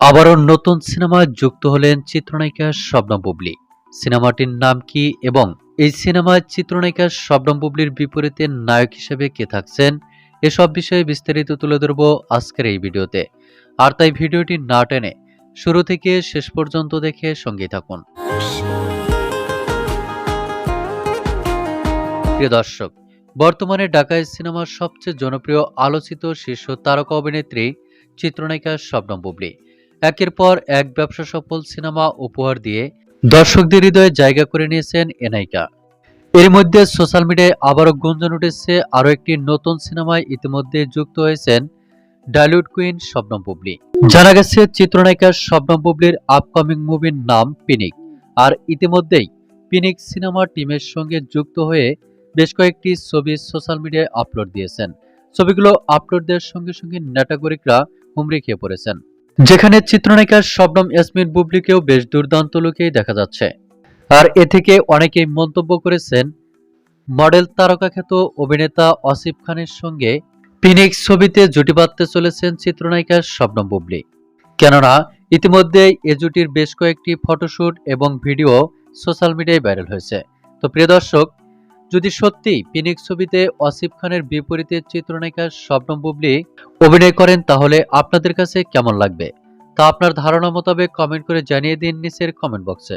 আবারও নতুন সিনেমায় যুক্ত হলেন চিত্রনায়িকা শবনম বুবলি। সিনেমাটির নাম কি এবং এই সিনেমায় চিত্রনায়িকা শবনম বুবলির বিপরীতে নায়ক হিসেবে কে থাকছেন, এসব বিষয়ে বিস্তারিত তুলে ধরব আজকের এই ভিডিওতে। আর তাই ভিডিওটি না টেনে শুরু থেকে শেষ পর্যন্ত দেখে সঙ্গেই থাকুন। প্রিয় দর্শক, বর্তমানে ঢাকায় সিনেমার সবচেয়ে জনপ্রিয় আলোচিত শীর্ষ তারকা অভিনেত্রী চিত্রনায়িকা শবনম বুবলি। একের পর এক ব্যবসা সফল সিনেমা উপহার দিয়ে দর্শকদের হৃদয়ে জায়গা করে নিয়েছেন এ নায়িকা এর মধ্যে সোশ্যাল মিডিয়ায় আবারও গুঞ্জন উঠেছে, আরও একটি নতুন সিনেমায় ইতিমধ্যে যুক্ত হয়েছেন ডালিউড কুইন শবনম বুবলি। জানা গেছে, চিত্রনায়িকা শবনম বুবলির আপকামিং মুভির নাম পিনিক, আর ইতিমধ্যেই পিনিক সিনেমা টিমের সঙ্গে যুক্ত হয়ে বেশ কয়েকটি ছবি সোশ্যাল মিডিয়ায় আপলোড দিয়েছেন। ছবিগুলো আপলোড দেওয়ার সঙ্গে সঙ্গে নাটাগরিকরা হুমড়ি খেয়ে পড়েছেন। যেখানে চিত্রনায়িকা শবনম ইয়াসমিন বুবলিকেও বেশ দুর্দান্ত লুকেই দেখা যাচ্ছে। আর এ থেকে অনেকেই মন্তব্য করেছেন, মডেল তারকা খ্যাত অভিনেতা অসিফ খানের সঙ্গে পিনিক্স ছবিতে জুটি বাঁধতে চলেছেন চিত্রনায়িকা শবনম বুবলি। কেননা ইতিমধ্যেই এ জুটির বেশ কয়েকটি ফটোশুট এবং ভিডিও সোশ্যাল মিডিয়ায় ভাইরাল হয়েছে। তো প্রিয় দর্শক যদি সত্যি পিনিক ছবিতে অসিফ খানের বিপরীতে চিত্রনায়িকা শবনম বুবলি অভিনয় করেন, তাহলে আপনাদের কাছে কেমন লাগবে? তা আপনার ধারণা মোতাবেক কমেন্ট করে জানিয়ে দিন নিচের কমেন্ট বক্সে